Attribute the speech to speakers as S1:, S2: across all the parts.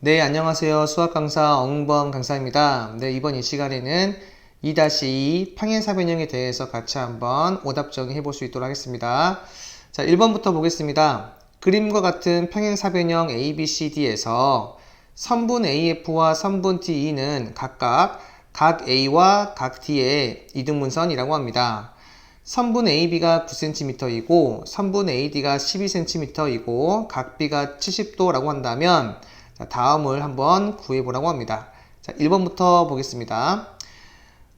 S1: 네, 안녕하세요. 수학 강사 엉범 강사입니다. 네, 이번 이 시간에는 2-2 평행사 변형에 대해서 같이 한번 오답 정의해 볼 수 있도록 하겠습니다. 자, 1번부터 보겠습니다. 그림과 같은 평행사 변형 ABCD에서 선분 AF와 선분 DE는 각각 각 A와 각 D의 이등분선이라고 합니다. 선분 AB가 9cm이고 선분 AD가 12cm이고 각 B가 70도라고 한다면 자, 다음을 한번 구해보라고 합니다. 자, 1번부터 보겠습니다.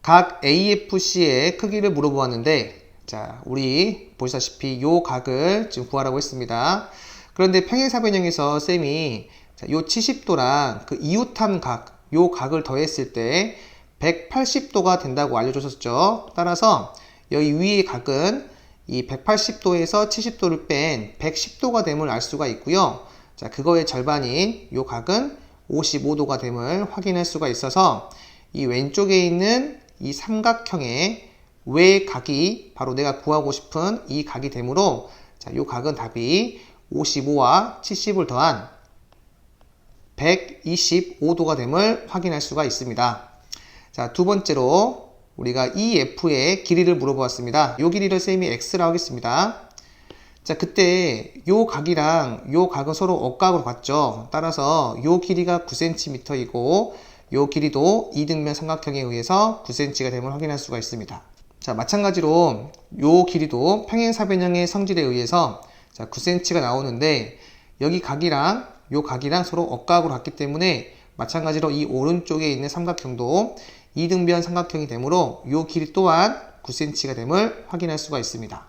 S1: 각 AFC의 크기를 물어보았는데, 자, 우리 보시다시피 요 각을 지금 구하라고 했습니다. 그런데 평행사변형에서 쌤이 자, 요 70도랑 그 이웃한 각, 요 각을 더했을 때 180도가 된다고 알려줬었죠. 따라서 여기 위의 각은 이 180도에서 70도를 뺀 110도가 됨을 알 수가 있고요. 자, 그거의 절반인 요 각은 55도가 됨을 확인할 수가 있어서 이 왼쪽에 있는 이 삼각형의 외각이 바로 내가 구하고 싶은 이 각이 되므로 자, 요 각은 답이 55와 70을 더한 125도가 됨을 확인할 수가 있습니다. 자, 두 번째로 우리가 EF의 길이를 물어보았습니다. 요 길이를 쌤이 X라고 하겠습니다. 자, 그때 요 각이랑 요 각은 서로 억각으로 같죠. 따라서 요 길이가 9cm이고 요 길이도 이등변 삼각형에 의해서 9cm가 됨을 확인할 수가 있습니다. 자, 마찬가지로 요 길이도 평행사변형의 성질에 의해서 자, 9cm가 나오는데 여기 각이랑 요 각이랑 서로 억각으로 같기 때문에 마찬가지로 이 오른쪽에 있는 삼각형도 이등변 삼각형이 되므로 요 길이 또한 9cm가 됨을 확인할 수가 있습니다.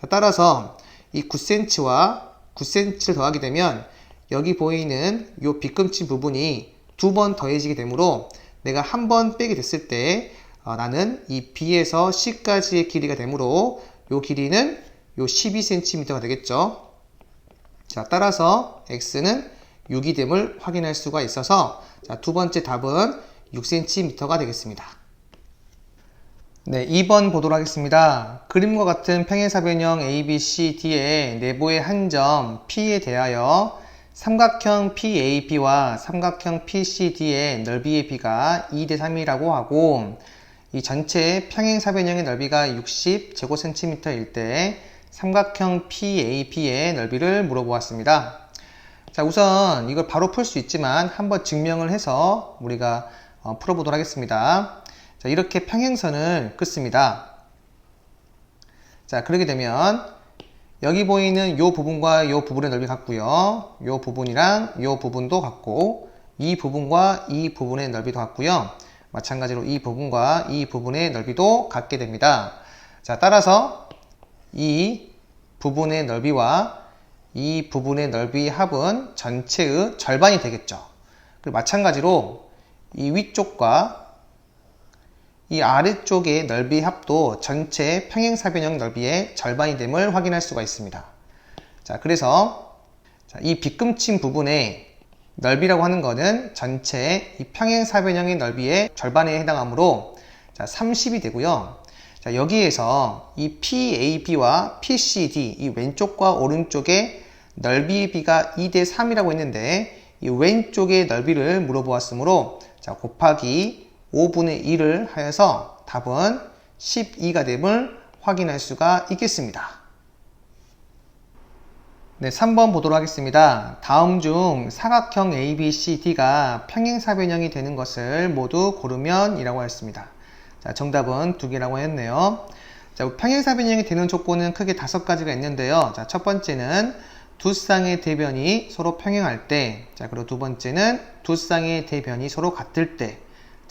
S1: 자, 따라서 이 9cm와 9cm를 더하게 되면 여기 보이는 이 빗금친 부분이 두 번 더해지게 되므로 내가 한 번 빼게 됐을 때 어, 나는 이 B에서 C까지의 길이가 되므로 이 길이는 요 12cm가 되겠죠. 자, 따라서 X는 6이 됨을 확인할 수가 있어서 자, 두 번째 답은 6cm가 되겠습니다. 네, 2번 보도록 하겠습니다. 그림과 같은 평행사변형 ABCD의 내부의 한 점 P에 대하여 삼각형 PAB와 삼각형 PCD의 넓이의 비가 2 대 3이라고 하고 이 전체 평행사변형의 넓이가 60 제곱센티미터일 때 삼각형 PAB의 넓이를 물어보았습니다. 자, 우선 이걸 바로 풀 수 있지만 한번 증명을 해서 우리가 어, 풀어보도록 하겠습니다. 자, 이렇게 평행선을 긋습니다. 자, 그렇게 되면 여기 보이는 이 부분과 이 부분의 넓이 같고요. 이 부분이랑 이 부분도 같고 이 부분과 이 부분의 넓이도 같고요. 마찬가지로 이 부분과 이 부분의 넓이도 같게 됩니다. 자, 따라서 이 부분의 넓이와 이 부분의 넓이의 합은 전체의 절반이 되겠죠. 그리고 마찬가지로 이 위쪽과 이 아래쪽의 넓이 합도 전체 평행사변형 넓이의 절반이 됨을 확인할 수가 있습니다. 자, 그래서 자, 이 빗금친 부분의 넓이라고 하는 것은 전체 이 평행사변형의 넓이의 절반에 해당하므로 자, 30이 되고요. 자, 여기에서 이 PAB와 PCD 이 왼쪽과 오른쪽의 넓이의 비가 2대 3이라고 했는데 이 왼쪽의 넓이를 물어보았으므로 자, 곱하기 5분의 1을 하여서 답은 12가 됨을 확인할 수가 있겠습니다. 네, 3번 보도록 하겠습니다. 다음 중 사각형 ABCD가 평행사변형이 되는 것을 모두 고르면 이라고 했습니다. 자, 정답은 두 개라고 했네요. 자, 평행사변형이 되는 조건은 크게 다섯 가지가 있는데요. 자, 첫 번째는 두 쌍의 대변이 서로 평행할 때, 자, 그리고 두 번째는 두 쌍의 대변이 서로 같을 때,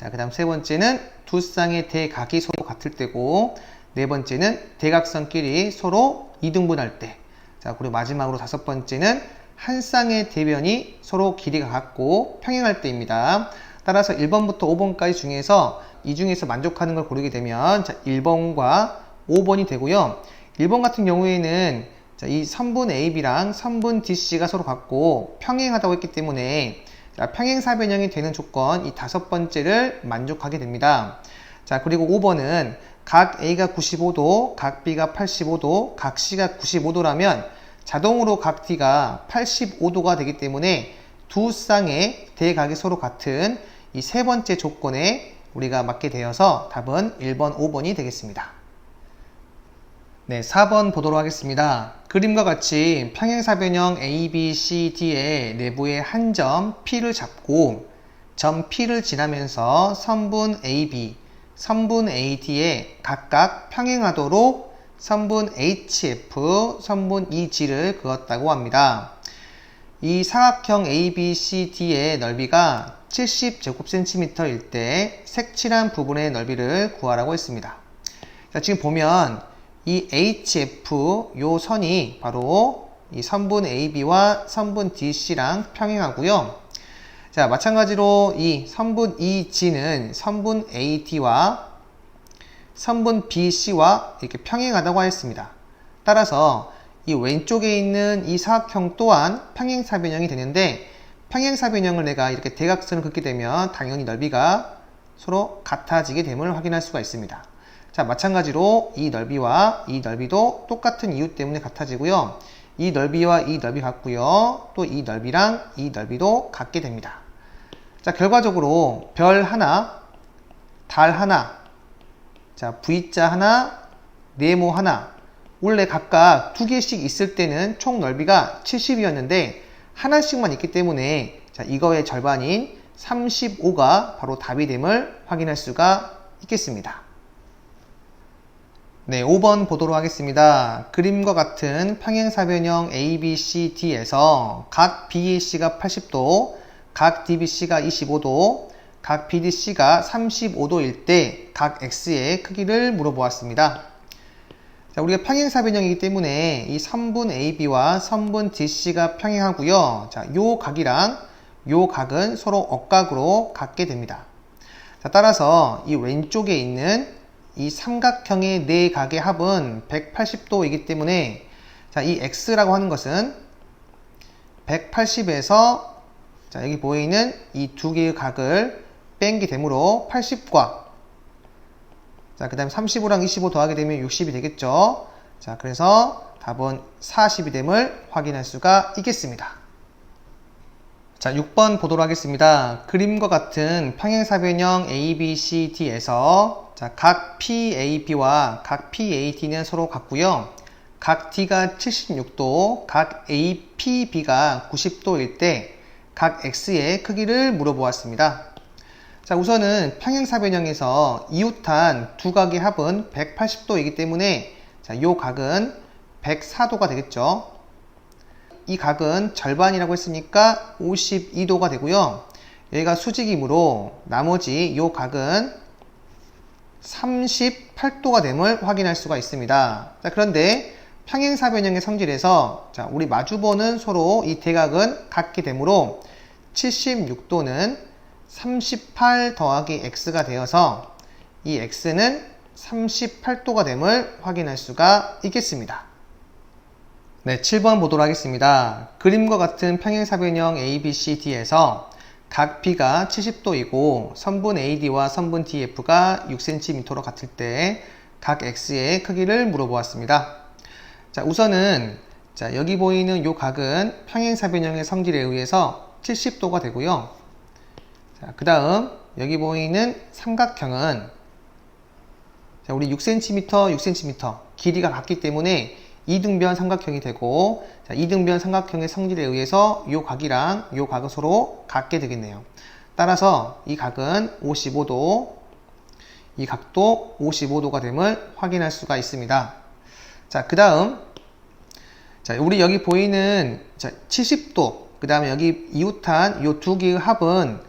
S1: 자, 그 다음 세 번째는 두 쌍의 대각이 서로 같을 때고, 네 번째는 대각선끼리 서로 이등분할 때. 자, 그리고 마지막으로 다섯 번째는 한 쌍의 대변이 서로 길이가 같고 평행할 때입니다. 따라서 1번부터 5번까지 중에서 이 중에서 만족하는 걸 고르게 되면 자, 1번과 5번이 되고요. 1번 같은 경우에는 자, 이 선분 AB랑 선분 DC가 서로 같고 평행하다고 했기 때문에 자, 평행사변형이 되는 조건 이 다섯 번째를 만족하게 됩니다. 자, 그리고 5번은 각 A가 95도, 각 B가 85도, 각 C가 95도라면 자동으로 각 D가 85도가 되기 때문에 두 쌍의 대각이 서로 같은 이 세 번째 조건에 우리가 맞게 되어서 답은 1번, 5번이 되겠습니다. 네, 4번 보도록 하겠습니다. 그림과 같이 평행사변형 A, B, C, D의 내부의 한 점 P를 잡고 점 P를 지나면서 선분 AB, 선분 AD에 각각 평행하도록 선분 HF, 선분 EG를 그었다고 합니다. 이 사각형 ABCD의 넓이가 70제곱cm일 때 색칠한 부분의 넓이를 구하라고 했습니다. 자, 지금 보면 이 HF 요 선이 바로 이 선분 AB와 선분 DC랑 평행하고요. 자, 마찬가지로 이 선분 EG는 선분 AD와 선분 BC와 이렇게 평행하다고 하였습니다. 따라서 이 왼쪽에 있는 이 사각형 또한 평행사변형이 되는데 평행사변형을 내가 이렇게 대각선을 긋게 되면 당연히 넓이가 서로 같아지게 됨을 확인할 수가 있습니다. 자, 마찬가지로 이 넓이와 이 넓이도 똑같은 이유 때문에 같아지고요. 이 넓이와 이 넓이 같고요. 또 이 넓이랑 이 넓이도 같게 됩니다. 자, 결과적으로 별 하나, 달 하나, 자, V자 하나, 네모 하나. 원래 각각 두 개씩 있을 때는 총 넓이가 70이었는데 하나씩만 있기 때문에 자, 이거의 절반인 35가 바로 답이 됨을 확인할 수가 있겠습니다. 네, 5번 보도록 하겠습니다. 그림과 같은 평행사변형 ABCD에서 각 BAC가 80도, 각 DBC가 25도, 각 BDC가 35도일 때 각 X의 크기를 물어보았습니다. 자, 우리가 평행사변형이기 때문에 이 선분 AB와 선분 DC가 평행하고요. 자, 요 각이랑 요 각은 서로 억각으로 같게 됩니다. 자, 따라서 이 왼쪽에 있는 이 삼각형의 네 각의 합은 180도이기 때문에 자, 이 x라고 하는 것은 180에서 자, 여기 보이는 이 두 개의 각을 뺀게 되므로 80과 자, 그 다음에 35랑 25 더하게 되면 60이 되겠죠. 자, 그래서 답은 40이 됨을 확인할 수가 있겠습니다. 자, 6번 보도록 하겠습니다. 그림과 같은 평행사변형 ABCD에서 자, 각 PAB와 각 PAD는 서로 같고요. 각 D가 76도, 각 APB가 90도일 때 각 X의 크기를 물어보았습니다. 자, 우선은 평행사변형에서 이웃한 두 각의 합은 180도이기 때문에 자, 요 각은 104도가 되겠죠. 이 각은 절반이라고 했으니까 52도가 되고요. 여기가 수직이므로 나머지 이 각은 38도가 됨을 확인할 수가 있습니다. 자, 그런데 평행사변형의 성질에서 자, 우리 마주보는 서로 이 대각은 같게 되므로 76도는 38 더하기 x가 되어서 이 x는 38도가 됨을 확인할 수가 있겠습니다. 네, 7번 보도록 하겠습니다. 그림과 같은 평행사변형 ABCD에서 각 B가 70도이고 선분 AD와 선분 DF가 6cm로 같을 때 각 X의 크기를 물어보았습니다. 자, 우선은 자, 여기 보이는 이 각은 평행사변형의 성질에 의해서 70도가 되고요. 자, 그 다음 여기 보이는 삼각형은 자, 우리 6cm, 6cm 길이가 같기 때문에 이등변 삼각형이 되고 자, 이등변 삼각형의 성질에 의해서 이 각이랑 이 각은 서로 같게 되겠네요. 따라서 이 각은 55도, 이 각도 55도가 됨을 확인할 수가 있습니다. 자, 그 다음 자, 우리 여기 보이는 자, 70도, 그 다음에 여기 이웃한 이 두 개의 합은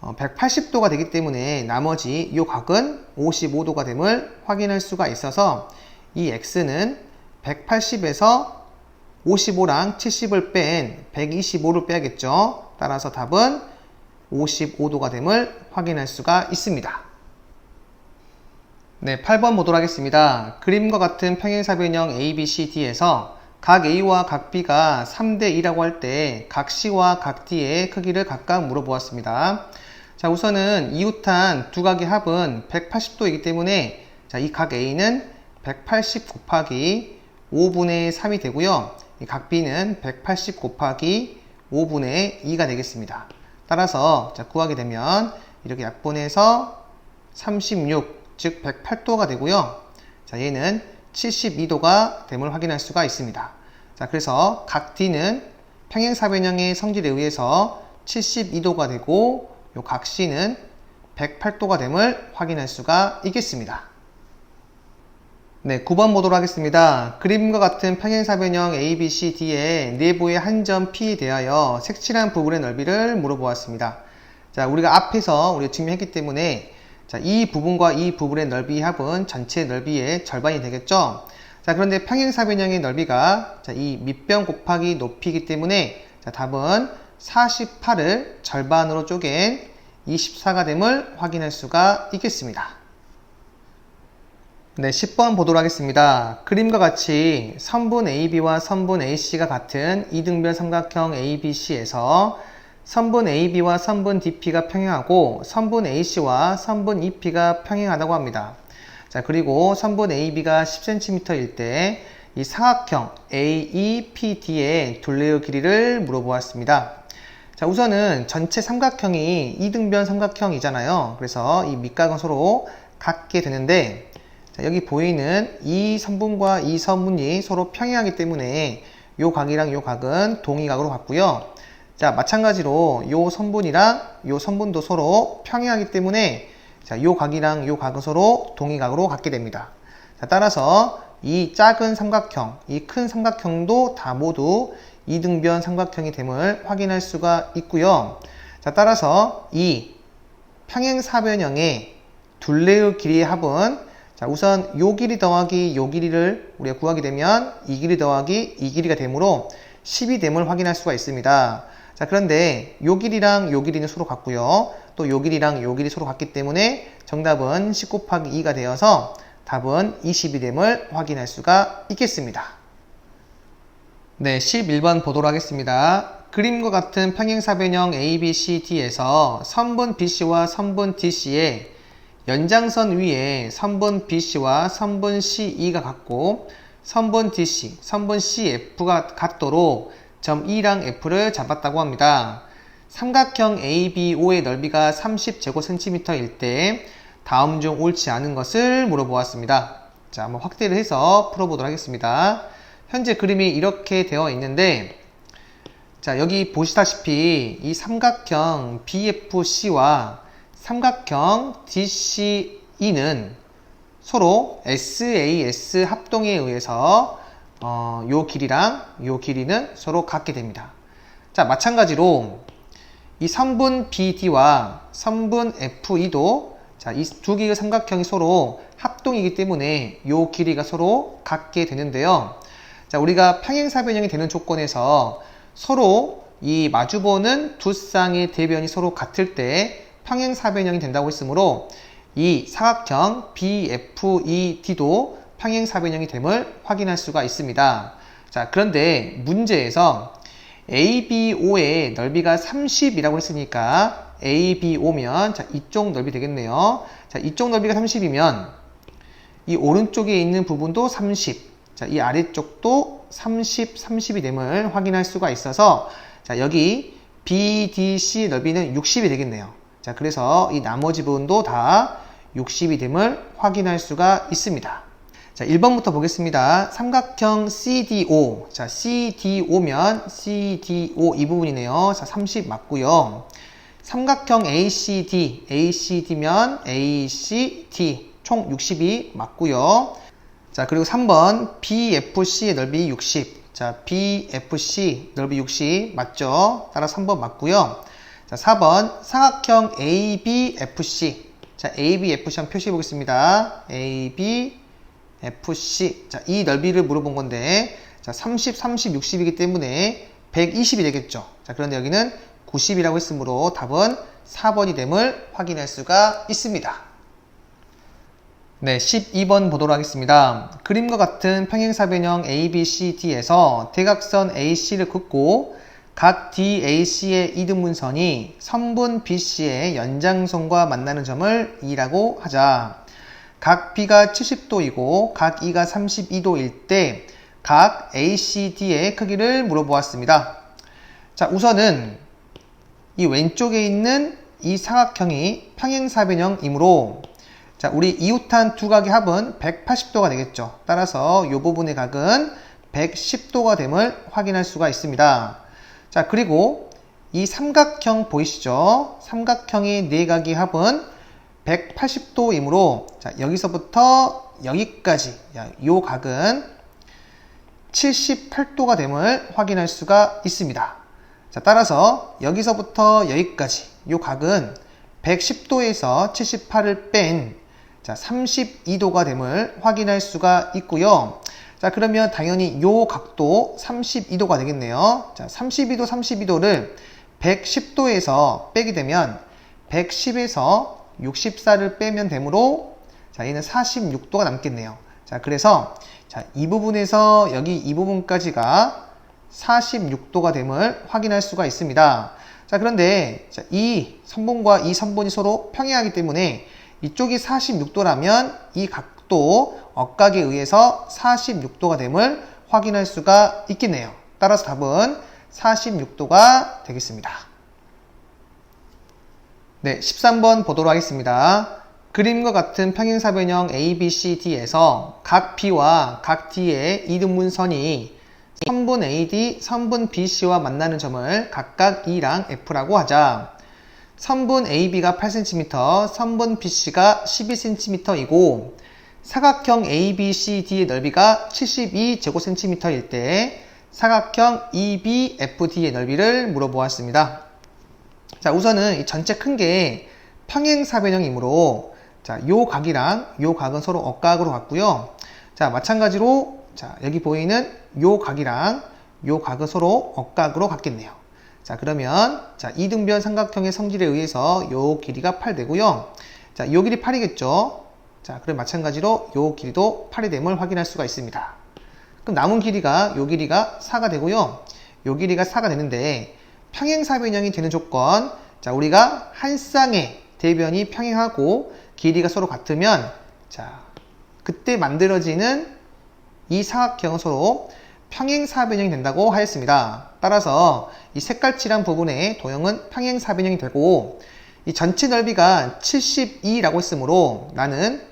S1: 180도가 어, 되기 때문에 나머지 이 각은 55도가 됨을 확인할 수가 있어서 이 x는 180에서 55랑 70을 뺀 125를 빼야겠죠. 따라서 답은 55도가 됨을 확인할 수가 있습니다. 네, 8번 보도록 하겠습니다. 그림과 같은 평행사변형 ABCD에서 각 A와 각 B가 3대 2라고 할 때 각 C와 각 D의 크기를 각각 물어보았습니다. 자, 우선은 이웃한 두 각의 합은 180도이기 때문에 자, 이 각 A는 180 곱하기 5분의 3이 되고요. 각 B는 180 곱하기 5분의 2가 되겠습니다. 따라서 자, 구하게 되면 이렇게 약분해서 36, 즉 108도가 되고요. 자, 얘는 72도가 됨을 확인할 수가 있습니다. 자, 그래서 각 D는 평행사변형의 성질에 의해서 72도가 되고 요 각 C는 108도가 됨을 확인할 수가 있겠습니다. 네, 9번 보도록 하겠습니다. 그림과 같은 평행사변형 ABCD의 내부의 한 점 P에 대하여 색칠한 부분의 넓이를 물어보았습니다. 자, 우리가 앞에서 우리가 증명했기 때문에 자, 이 부분과 이 부분의 넓이 합은 전체 넓이의 절반이 되겠죠? 자, 그런데 평행사변형의 넓이가 자, 이 밑변 곱하기 높이이기 때문에 자, 답은 48을 절반으로 쪼갠 24가 됨을 확인할 수가 있겠습니다. 네, 10번 보도록 하겠습니다. 그림과 같이 선분 AB와 선분 AC가 같은 이등변 삼각형 ABC에서 선분 AB와 선분 DP가 평행하고 선분 AC와 선분 EP가 평행하다고 합니다. 자, 그리고 선분 AB가 10cm일 때 이 사각형 AEPD의 둘레의 길이를 물어보았습니다. 자, 우선은 전체 삼각형이 이등변 삼각형이잖아요. 그래서 이 밑각은 서로 같게 되는데 자, 여기 보이는 이 선분과 이 선분이 서로 평행하기 때문에 요 각이랑 요 각은 동의각으로 같고요. 자, 마찬가지로 요 선분이랑 요 선분도 서로 평행하기 때문에 자, 요 각이랑 요 각은 서로 동의각으로 같게 됩니다. 자, 따라서 이 작은 삼각형, 이 큰 삼각형도 다 모두 이등변 삼각형이 됨을 확인할 수가 있고요. 자, 따라서 이 평행사변형의 둘레의 길이의 합은 자, 우선 요 길이 더하기 요 길이를 우리가 구하게 되면 이 길이 더하기 이 길이가 되므로 10이 됨을 확인할 수가 있습니다. 자, 그런데 요 길이랑 요 길이는 서로 같고요. 또 요 길이랑 요 길이 서로 같기 때문에 정답은 10 곱하기 2가 되어서 답은 20이 됨을 확인할 수가 있겠습니다. 네, 11번 보도록 하겠습니다. 그림과 같은 평행사변형 ABCD에서 선분 BC와 선분 DC의 연장선 위에 선분 BC와 선분 CE가 같고 선분 DC, 선분 CF가 같도록 점 E랑 F를 잡았다고 합니다. 삼각형 ABO의 넓이가 30제곱센티미터일 때 다음 중 옳지 않은 것을 물어보았습니다. 자, 한번 확대를 해서 풀어보도록 하겠습니다. 현재 그림이 이렇게 되어 있는데 자, 여기 보시다시피 이 삼각형 BFC와 삼각형 DCE는 서로 SAS 합동에 의해서 어, 요 길이랑 요 길이는 서로 같게 됩니다. 자, 마찬가지로 이 선분 BD와 선분 FE도 자, 이 두 개의 삼각형이 서로 합동이기 때문에 요 길이가 서로 같게 되는데요. 자, 우리가 평행사변형이 되는 조건에서 서로 이 마주보는 두 쌍의 대변이 서로 같을 때 평행사변형이 된다고 했으므로 이 사각형 BFED도 평행사변형이 됨을 확인할 수가 있습니다. 자, 그런데 문제에서 ABO의 넓이가 30이라고 했으니까 ABO면 자, 이쪽 넓이 되겠네요. 자, 이쪽 넓이가 30이면 이 오른쪽에 있는 부분도 30. 자, 이 아래쪽도 30, 30이 됨을 확인할 수가 있어서 자, 여기 BDC 넓이는 60이 되겠네요. 자, 그래서 이 나머지 부분도 다 60이 됨을 확인할 수가 있습니다. 자, 1번부터 보겠습니다. 삼각형 CDO. 자, CDO면 CDO 이 부분이네요. 자, 30 맞고요. 삼각형 ACD. ACD면 ACD. 총 60이 맞고요. 자, 그리고 3번 BFC의 넓이 60. 자, BFC 넓이 60 맞죠? 따라 3번 맞고요. 자, 4번 사각형 ABFC. 자, ABFC 한번 표시해 보겠습니다. ABFC. 자, 이 넓이를 물어본 건데 자, 30, 30, 60이기 때문에 120이 되겠죠. 자, 그런데 여기는 90이라고 했으므로 답은 4번이 됨을 확인할 수가 있습니다. 네, 12번 보도록 하겠습니다. 그림과 같은 평행사변형 ABCD에서 대각선 AC를 긋고 각 DAC의 이등분선이 선분 BC의 연장선과 만나는 점을 E라고 하자. 각 B가 70도이고 각 E가 32도일 때 각 ACD의 크기를 물어보았습니다. 자, 우선은 이 왼쪽에 있는 이 사각형이 평행사변형이므로 자, 우리 이웃한 두 각의 합은 180도가 되겠죠. 따라서 이 부분의 각은 110도가 됨을 확인할 수가 있습니다. 자, 그리고 이 삼각형 보이시죠? 삼각형의 네 각의 합은 180도이므로 자, 여기서부터 여기까지 이 각은 78도가 됨을 확인할 수가 있습니다. 자, 따라서 여기서부터 여기까지 이 각은 110도에서 78을 뺀 자, 32도가 됨을 확인할 수가 있고요. 자, 그러면 당연히 이 각도 32도가 되겠네요. 자, 32도, 32도를 110도에서 빼게 되면 110에서 64를 빼면 되므로 자, 얘는 46도가 남겠네요. 자, 그래서 자, 이 부분에서 여기 이 부분까지가 46도가 됨을 확인할 수가 있습니다. 자, 그런데 자, 이 선본과 이 선본이 서로 평행하기 때문에 이쪽이 46도라면 이 각 도 억각에 의해서 46도가 됨을 확인할 수가 있겠네요. 따라서 답은 46도가 되겠습니다. 네, 13번 보도록 하겠습니다. 그림과 같은 평행사변형 ABCD에서 각 B와 각 D의 이등분선이 선분 AD, 선분 BC와 만나는 점을 각각 E랑 F라고 하자. 선분 AB가 8cm, 선분 BC가 12cm이고 사각형 ABCD의 넓이가 72제곱cm일 때 사각형 EBFD의 넓이를 물어보았습니다. 자, 우선은 이 전체 큰 게 평행사변형이므로 자, 요 각이랑 요 각은 서로 억각으로 같고요. 자, 마찬가지로 자, 여기 보이는 요 각이랑 요 각은 서로 억각으로 같겠네요. 자, 그러면 자, 이등변 삼각형의 성질에 의해서 요 길이가 8 되고요. 자, 요 길이 8이겠죠. 자, 그럼 마찬가지로 요 길이도 8이 됨을 확인할 수가 있습니다. 그럼 남은 길이가 요 길이가 4가 되고요. 요 길이가 4가 되는데 평행사변형이 되는 조건 자 우리가 한 쌍의 대변이 평행하고 길이가 서로 같으면 자 그때 만들어지는 이 사각형은 서로 평행사변형이 된다고 하였습니다. 따라서 이 색깔칠한 부분의 도형은 평행사변형이 되고 이 전체 넓이가 72라고 했으므로 나는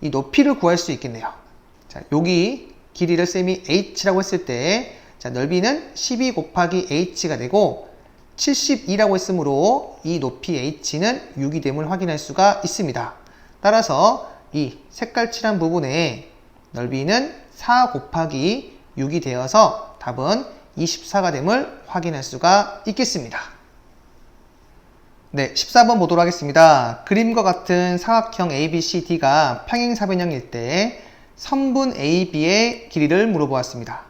S1: 이 높이를 구할 수 있겠네요. 자, 여기 길이를 쌤이 h라고 했을 때 자, 넓이는 12 곱하기 h가 되고 72라고 했으므로 이 높이 h는 6이 됨을 확인할 수가 있습니다. 따라서 이 색깔 칠한 부분의 넓이는 4 곱하기 6이 되어서 답은 24가 됨을 확인할 수가 있겠습니다. 네, 14번 보도록 하겠습니다. 그림과 같은 사각형 ABCD가 평행사변형일 때 선분 AB의 길이를 물어보았습니다.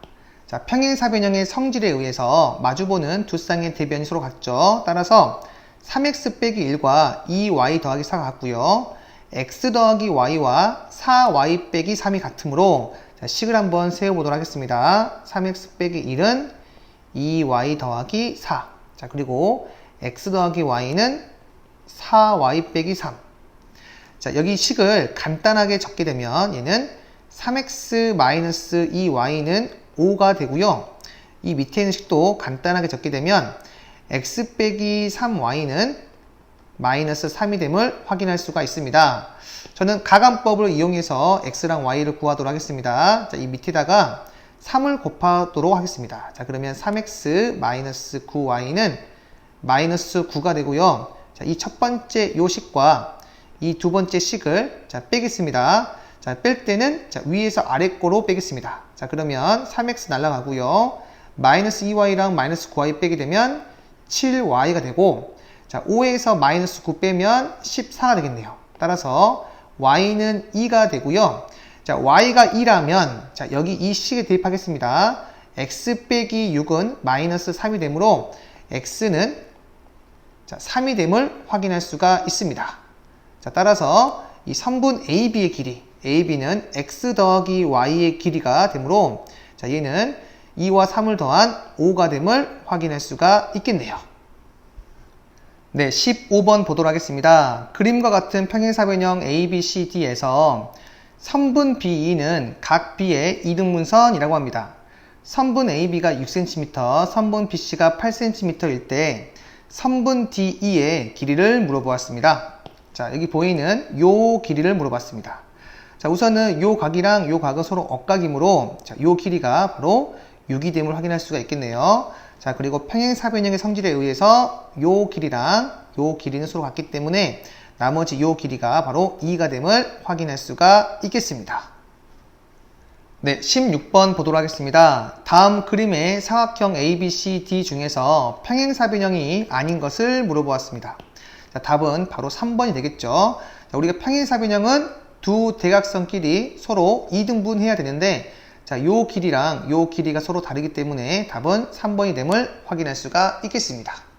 S1: 자, 평행사변형의 성질에 의해서 마주보는 두 쌍의 대변이 서로 같죠. 따라서 3x 빼기 1과 2y 더하기 4가 같고요. x 더하기 y와 4y 빼기 3이 같으므로 자, 식을 한번 세워보도록 하겠습니다. 3x 빼기 1은 2y 더하기 4. 자, 그리고 x 더하기 y는 4y 빼기 3. 자, 여기 식을 간단하게 적게 되면 얘는 3x 마이너스 2y는 5가 되고요. 이 밑에 있는 식도 간단하게 적게 되면 x 빼기 3y는 마이너스 3이 됨을 확인할 수가 있습니다. 저는 가감법을 이용해서 x랑 y를 구하도록 하겠습니다. 자, 이 밑에다가 3을 곱하도록 하겠습니다. 자, 그러면 3x 마이너스 9y는 마이너스 9가 되고요. 자, 이 첫 번째 요식과 이 두 번째 식을 자, 빼겠습니다. 자, 뺄 때는 자, 위에서 아래 거로 빼겠습니다. 자, 그러면 3x 날라가고요. 마이너스 2y랑 마이너스 9y 빼게 되면 7y가 되고 자, 5에서 마이너스 9 빼면 14가 되겠네요. 따라서 y는 2가 되고요. 자, y가 2라면 자, 여기 이 식에 대입하겠습니다. x 빼기 6은 마이너스 3이 되므로 x는 자, 3이 됨을 확인할 수가 있습니다. 자, 따라서 이 선분 AB의 길이 AB는 x 더하기 y의 길이가 되므로 자 얘는 2와 3을 더한 5가 됨을 확인할 수가 있겠네요. 네, 15번 보도록 하겠습니다. 그림과 같은 평행사변형 ABCD에서 선분 BE는 각 B의 이등분선이라고 합니다. 선분 AB가 6cm, 선분 BC가 8cm일 때 선분 DE의 길이를 물어보았습니다. 자, 여기 보이는 요 길이를 물어봤습니다. 자, 우선은 요 각이랑 요 각은 서로 억각이므로 자, 요 길이가 바로 6이 됨을 확인할 수가 있겠네요. 자, 그리고 평행사변형의 성질에 의해서 요 길이랑 요 길이는 서로 같기 때문에 나머지 요 길이가 바로 2가 됨을 확인할 수가 있겠습니다. 네, 16번 보도록 하겠습니다. 다음 그림의 사각형 ABCD 중에서 평행사변형이 아닌 것을 물어보았습니다. 자, 답은 바로 3번이 되겠죠. 자, 우리가 평행사변형은 두 대각선끼리 서로 2등분 해야 되는데 자, 요 길이랑 요 길이가 서로 다르기 때문에 답은 3번이 됨을 확인할 수가 있겠습니다.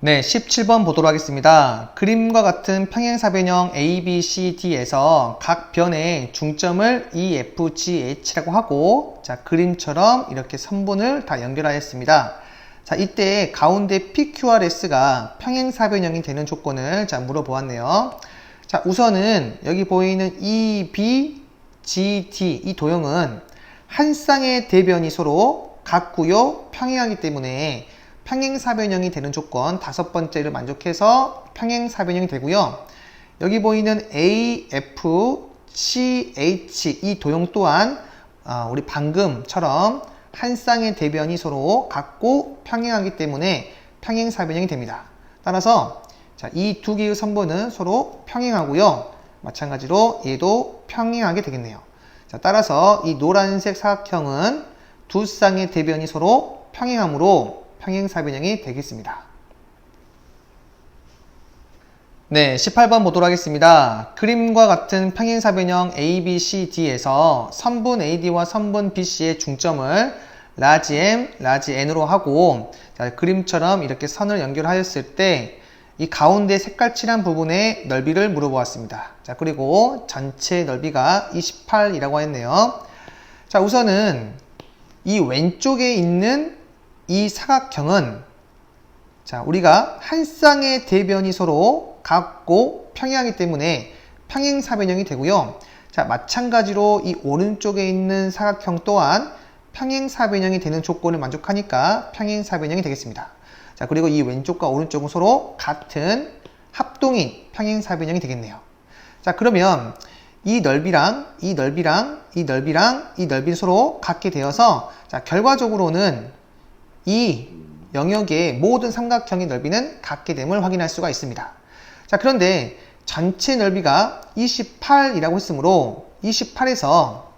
S1: 네, 17번 보도록 하겠습니다. 그림과 같은 평행사변형 ABCD에서 각 변의 중점을 EFGH라고 하고 자, 그림처럼 이렇게 선분을 다 연결하였습니다. 자, 이때 가운데 PQRS가 평행사변형이 되는 조건을 자, 물어보았네요. 자, 우선은 여기 보이는 EB, GT 이 도형은 한 쌍의 대변이 서로 같고요, 평행하기 때문에 평행사변형이 되는 조건 다섯 번째를 만족해서 평행사변형이 되고요. 여기 보이는 A, F, C, H 이 도형 또한 어, 우리 방금처럼 한 쌍의 대변이 서로 같고 평행하기 때문에 평행사변형이 됩니다. 따라서 이 두 개의 성분은 서로 평행하고요. 마찬가지로 얘도 평행하게 되겠네요. 자, 따라서 이 노란색 사각형은 두 쌍의 대변이 서로 평행하므로 평행사변형이 되겠습니다. 네, 18번 보도록 하겠습니다. 그림과 같은 평행사변형 ABCD에서 선분 AD와 선분 BC의 중점을 라지 M, 라지 N으로 하고 자, 그림처럼 이렇게 선을 연결하였을 때 이 가운데 색깔 칠한 부분의 넓이를 물어보았습니다. 자, 그리고 전체 넓이가 28이라고 했네요. 자, 우선은 이 왼쪽에 있는 이 사각형은 자, 우리가 한 쌍의 대변이 서로 같고 평행하기 때문에 평행사변형이 되고요. 자, 마찬가지로 이 오른쪽에 있는 사각형 또한 평행사변형이 되는 조건을 만족하니까 평행사변형이 되겠습니다. 자, 그리고 이 왼쪽과 오른쪽은 서로 같은 합동인 평행사변형이 되겠네요. 자, 그러면 이 넓이랑 이 넓이랑 이 넓이랑 이 넓이는 서로 같게 되어서 자, 결과적으로는 이 영역의 모든 삼각형의 넓이는 같게 됨을 확인할 수가 있습니다. 자, 그런데 전체 넓이가 28이라고 했으므로 28에서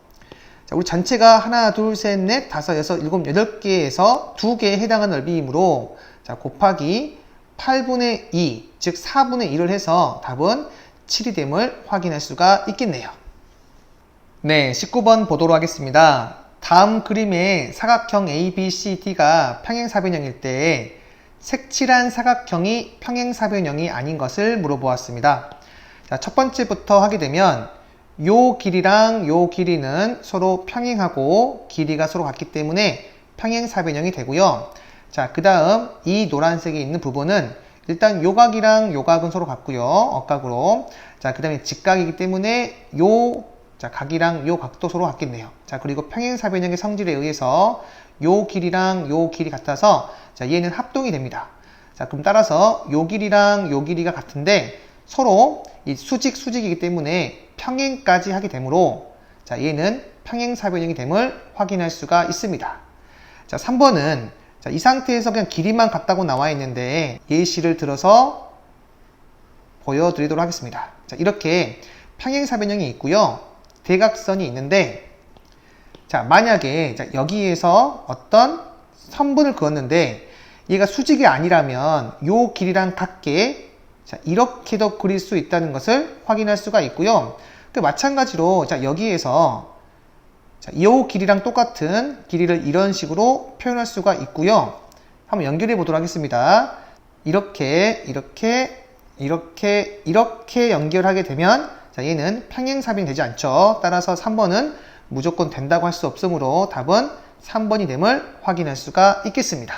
S1: 자, 우리 전체가 하나, 둘, 셋, 넷, 다섯, 여섯, 일곱, 여덟 개에서 두 개에 해당하는 넓이이므로 자, 곱하기 8분의 2, 즉 4분의 1을 해서 답은 7이 됨을 확인할 수가 있겠네요. 네, 19번 보도록 하겠습니다. 다음 그림의 사각형 ABCD가 평행사변형일 때 색칠한 사각형이 평행사변형이 아닌 것을 물어보았습니다. 자, 첫 번째부터 하게 되면 요 길이랑 요 길이는 서로 평행하고 길이가 서로 같기 때문에 평행사변형이 되고요. 자, 그 다음 이 노란색에 있는 부분은 일단 요각이랑 요각은 서로 같고요. 억각으로. 자, 그 다음에 직각이기 때문에 요 자, 각이랑 요 각도 서로 같겠네요. 자, 그리고 평행사변형의 성질에 의해서 요 길이랑 요 길이 같아서 자, 얘는 합동이 됩니다. 자, 그럼 따라서 요 길이랑 요 길이가 같은데 서로 이 수직 수직이기 때문에 평행까지 하게 되므로 자, 얘는 평행사변형이 됨을 확인할 수가 있습니다. 자, 3번은 자, 이 상태에서 그냥 길이만 같다고 나와 있는데 예시를 들어서 보여드리도록 하겠습니다. 자, 이렇게 평행사변형이 있고요. 대각선이 있는데 자 만약에 자, 여기에서 어떤 선분을 그었는데 얘가 수직이 아니라면 요 길이랑 같게 자, 이렇게도 그릴 수 있다는 것을 확인할 수가 있고요. 그 마찬가지로 자, 여기에서 자, 이 길이랑 똑같은 길이를 이런 식으로 표현할 수가 있고요. 한번 연결해 보도록 하겠습니다. 이렇게 이렇게 이렇게 이렇게 연결하게 되면 자, 얘는 평행삽이 되지 않죠. 따라서 3번은 무조건 된다고 할 수 없으므로 답은 3번이 됨을 확인할 수가 있겠습니다.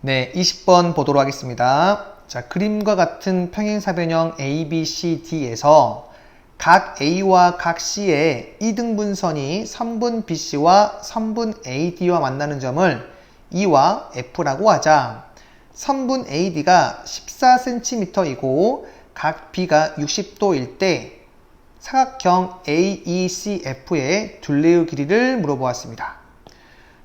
S1: 네, 20번 보도록 하겠습니다. 자, 그림과 같은 평행사변형 ABCD에서 각 A와 각 C의 이등분선이 선분 BC와 선분 AD와 만나는 점을 E와 F라고 하자. 선분 AD가 14cm이고 각 B가 60도일 때 사각형 AECF의 둘레의 길이를 물어보았습니다.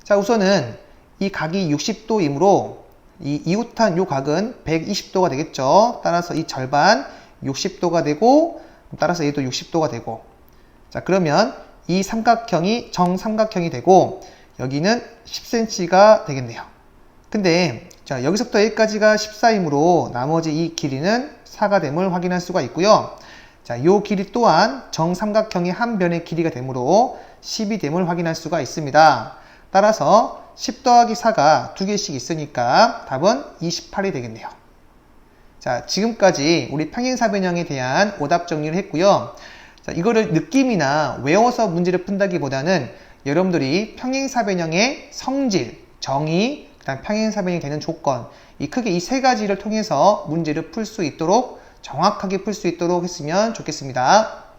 S1: 자, 우선은 이 각이 60도이므로 이 이웃한 요 각은 120도가 되겠죠. 따라서 이 절반 60도가 되고 따라서 얘도 60도가 되고 자 그러면 이 삼각형이 정삼각형이 되고 여기는 10cm가 되겠네요. 근데 자 여기서부터 여기까지가 14이므로 나머지 이 길이는 4가 됨을 확인할 수가 있고요. 자, 요 길이 또한 정삼각형의 한 변의 길이가 되므로 10이 됨을 확인할 수가 있습니다. 따라서 10 더하기 4가 두 개씩 있으니까 답은 28이 되겠네요. 자, 지금까지 우리 평행사변형에 대한 오답 정리를 했고요. 자, 이거를 느낌이나 외워서 문제를 푼다기보다는 여러분들이 평행사변형의 성질, 정의, 그다음 평행사변이 되는 조건, 이 크게 이 세 가지를 통해서 문제를 풀 수 있도록 정확하게 풀 수 있도록 했으면 좋겠습니다.